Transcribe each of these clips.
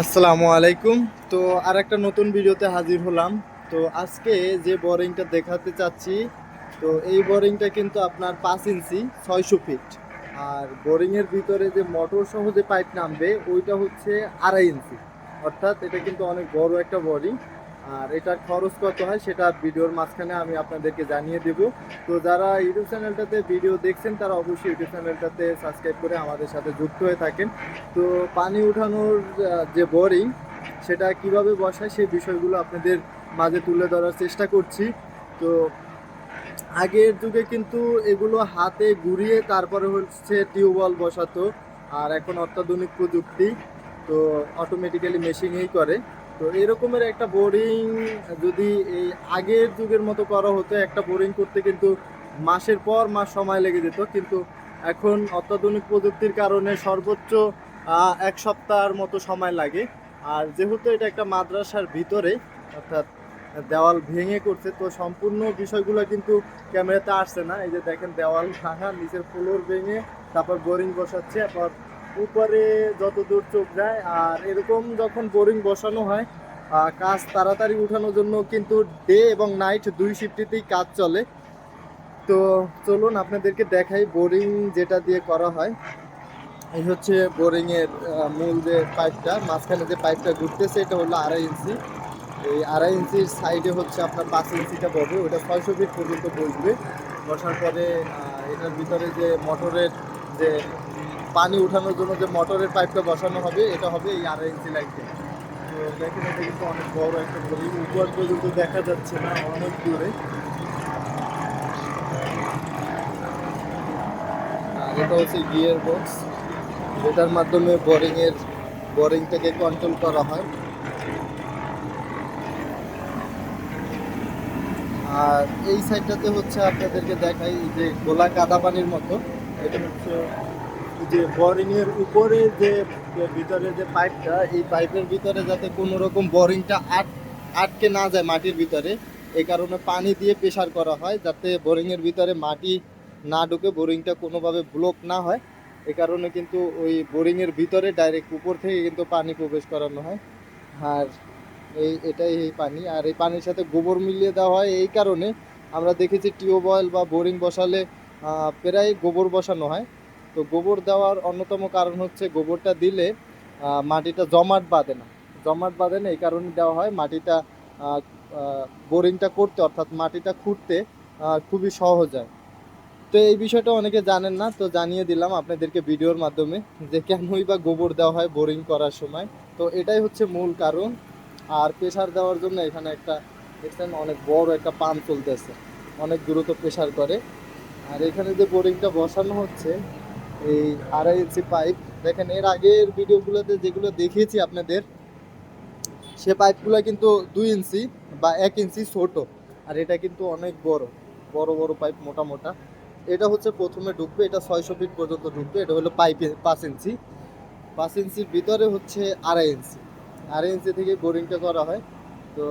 আসসালামু আলাইকুম। তো আর একটা নতুন ভিডিওতে হাজির হলাম। তো আজকে যে বোরিংটা দেখাতে চাচ্ছি, তো এই বোরিংটা কিন্তু আপনার পাঁচ ইঞ্চি, ছয়শো ফিট। আর বোরিংয়ের ভিতরে যে মোটর সহ যে পাইপ নামবে, ওইটা হচ্ছে আড়াই ইঞ্চি। অর্থাৎ এটা কিন্তু অনেক বড় একটা বোরিং। আর এটার খরচ কত হয় সেটা ভিডিওর মাঝখানে আমি আপনাদেরকে জানিয়ে দেব। তো যারা ইউটিউব চ্যানেলটাতে ভিডিও দেখছেন, তারা অবশ্যই ইউটিউব চ্যানেলটাতে সাবস্ক্রাইব করে আমাদের সাথে যুক্ত হয়ে থাকেন। তো পানি উঠানোর যে বোরিং, সেটা কীভাবে বসায় সেই বিষয়গুলো আপনাদের মাঝে তুলে ধরার চেষ্টা করছি। তো আগের যুগে কিন্তু এগুলো হাতে ঘুরিয়ে তারপরে হচ্ছে টিউবওয়েল বসাতো, আর এখন অত্যাধুনিক প্রযুক্তি, তো অটোমেটিক্যালি মেশিনেই করে। তো এরকমের একটা বোরিং যদি এই আগের যুগের মতো করা হতো, একটা বোরিং করতে কিন্তু মাসের পর মাস সময় লেগে যেত। কিন্তু এখন অত্যাধুনিক প্রযুক্তির কারণে সর্বোচ্চ এক সপ্তাহের মতো সময় লাগে। আর যেহেতু এটা একটা মাদ্রাসার ভিতরে, অর্থাৎ দেওয়াল ভেঙে করছে, তো সম্পূর্ণ বিষয়গুলো কিন্তু ক্যামেরাতে আসছে না। এই যে দেখেন, দেওয়াল ভাঙা, নিচের ফ্লোর ভেঙে, তারপর বোরিং বসাচ্ছে, তারপর উপরে যত দূর চোখ যায়, আর এরকম যখন বোরিং বসানো হয় কাজ তাড়াতাড়ি উঠানোর জন্য কিন্তু ডে এবং নাইট দুই শিফটিতেই কাজ চলে। তো চলুন আপনাদেরকে দেখাই বোরিং যেটা দিয়ে করা হয়। এই হচ্ছে বোরিং এর মূল যে পাইপটা, মাঝখানে যে পাইপটা ঘুরতেছে, এটা হলো আড়াই ইঞ্চি। এই আড়াই ইঞ্চির সাইডে হচ্ছে আপনার পাঁচ ইঞ্চিটা বসবে, ওটা ছয়শো ফিট পর্যন্ত বসবে। বসার পরে এটার ভিতরে যে মোটরের যে পানি উঠানোর জন্য যে মোটরের পাইপটা বসানো হবে, এটা হবে এই আড়াই ইঞ্চি লাইনটা তো দেখেন এটা কিন্তু অনেক বড় একটা বোরিং উপর পর্যন্ত দেখা যাচ্ছে না, অনেক দূরে। এটা হচ্ছে গিয়ার বক্স। যেটার মাধ্যমে বোরিংয়ের, বোরিংটাকে কন্ট্রোল করা হয়। আর এই সাইডটাতে হচ্ছে আপনাদেরকে দেখাই যে গোলা কাদা পানির মতো। এটা হচ্ছে যে বোরিং এর উপরে যে ভিতরে যে পাইপটা, এই পাইপের ভিতরে যাতে কোনো রকম বোরিংটা আট, আটকে না যায় মাটির ভিতরে এই কারণে পানি দিয়ে প্রেসার করা হয় যাতে বোরিং এর ভিতরে মাটি না ঢুকে বোরিংটা কোনোভাবে ব্লক না হয়। এ কারণে কিন্তু ওই বোরিং এর ভিতরে ডাইরেক্ট উপর থেকে কিন্তু পানি প্রবেশ করানো হয়। আর এই, এটাই এই পানি। আর এই পানির সাথে গোবর মিলিয়ে দেওয়া হয়। এই কারণে আমরা দেখেছি টিউবওয়েল বা বোরিং বসালে প্রায় গোবর বসানো হয়। তো গোবর দেওয়ার অন্যতম কারণ হচ্ছে গোবরটা দিলে মাটিটা জমাট বাঁধে না। জমাট বাঁধে না, এই কারণে দেওয়া হয় মাটিটা বোরিংটা করতে, অর্থাৎ মাটিটা খুঁড়তে খুবই সহজ হয়। তো এই বিষয়টা অনেকে জানেন না, তো জানিয়ে দিলাম আপনাদেরকে ভিডিওর মাধ্যমে যে কেনই বা গোবর দেওয়া হয় বোরিং করার সময়। তো এটাই হচ্ছে মূল কারণ। আর প্রেসার দেওয়ার জন্য এখানে একটা, দেখছেন অনেক বড় একটা পাম্প চলতেছে। অনেক দ্রুত প্রেসার করে। আর এখানে যে বোরিংটা বসানো হচ্ছে এই আড়াই ইঞ্চি পাইপ দেখেন, এর আগের ভিডিওগুলোতে যেগুলো দেখিয়েছি আপনাদের, সে পাইপগুলো কিন্তু দুই ইঞ্চি বা এক ইঞ্চি ছোট। আর এটা কিন্তু অনেক বড় বড় বড় পাইপ মোটা মোটা। এটা হচ্ছে প্রথমে ঢুকবে, এটা ছয়শো ফিট পর্যন্ত ঢুকবে, এটা হলো পাইপ পাঁচ ইঞ্চি। পাঁচ ইঞ্চির ভিতরে হচ্ছে আড়াই ইঞ্চি। আড়াই ইঞ্চি থেকে বোরিংটা করা হয়। তো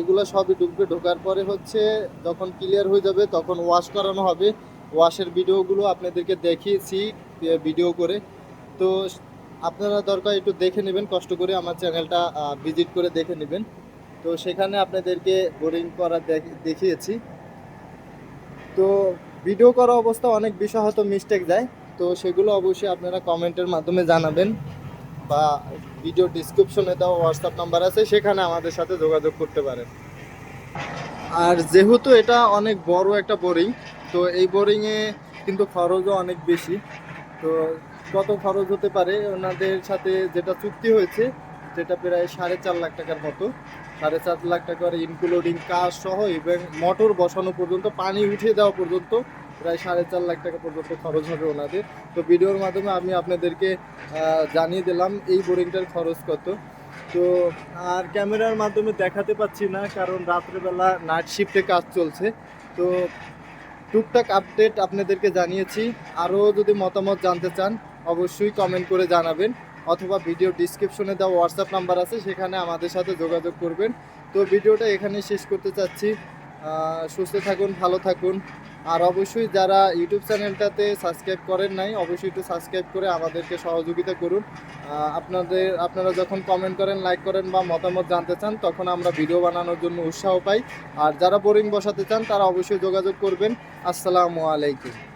এগুলো সবই ঢুকবে, ঢোকার পরে হচ্ছে যখন ক্লিয়ার হয়ে যাবে, তখন ওয়াশ করানো হবে। ওয়াশের ভিডিওগুলো আপনাদেরকে দেখিয়েছি ভিডিও করে। তো আপনারা দরকার একটু দেখে নেবেন, কষ্ট করে আমার চ্যানেলটা ভিজিট করে দেখে নেবেন। তো সেখানে আপনাদেরকে বোরিং করা দেখিয়েছি। তো ভিডিও করা অবস্থা অনেক বিষয় হয়তো মিস্টেক যায়। তো সেগুলো অবশ্যই আপনারা কমেন্টের মাধ্যমে জানাবেন বা ভিডিও ডিসক্রিপশনে দেওয়া হোয়াটসঅ্যাপ নাম্বার আছে, সেখানে আমাদের সাথে যোগাযোগ করতে পারেন। আর যেহেতু এটা অনেক বড় একটা বোরিং তো এই বোরিংয়ে কিন্তু খরচও অনেক বেশি। তো কত খরচ হতে পারে? ওনাদের সাথে যেটা চুক্তি হয়েছে, যেটা প্রায় সাড়ে চার লাখ টাকার মতো। সাড়ে চার লাখ টাকার ইনক্লুডিং কাজ সহ এবং মোটর বসানো পর্যন্ত, পানি উঠিয়ে দেওয়া পর্যন্ত প্রায় সাড়ে চার লাখ টাকা পর্যন্ত খরচ হবে ওনাদের। তো ভিডিওর মাধ্যমে আমি আপনাদেরকে জানিয়ে দিলাম এই বোরিংটার খরচ কত। তো আর ক্যামেরার মাধ্যমে দেখাতে পাচ্ছি না, কারণ রাত্রেবেলা নাইট শিফটে কাজ চলছে। তো টুকটাক আপডেট আপনাদেরকে জানিয়েছি। আরও যদি মতামত জানতে চান, অবশ্যই কমেন্ট করে জানাবেন। অথবা ভিডিও ডিসক্রিপশনে দেওয়া হোয়াটসঅ্যাপ নাম্বার আছে, সেখানে আমাদের সাথে যোগাযোগ করবেন। তো ভিডিওটা এখানে শেষ করতে চাচ্ছি। সুস্থ থাকুন, ভালো থাকুন। আর অবশ্যই যারা ইউটিউব চ্যানেলটাতে সাবস্ক্রাইব করেন নাই, অবশ্যই একটু সাবস্ক্রাইব করে আমাদেরকে সহযোগিতা করুন। আপনাদের, আপনারা যখন কমেন্ট করেন লাইক করেন বা মতামত জানতে চান, তখন আমরা ভিডিও বানানোর জন্য উৎসাহ পাই। আর যারা বোরিং বসাতে চান, তারা অবশ্যই যোগাযোগ করবেন। আসসালামু আলাইকুম।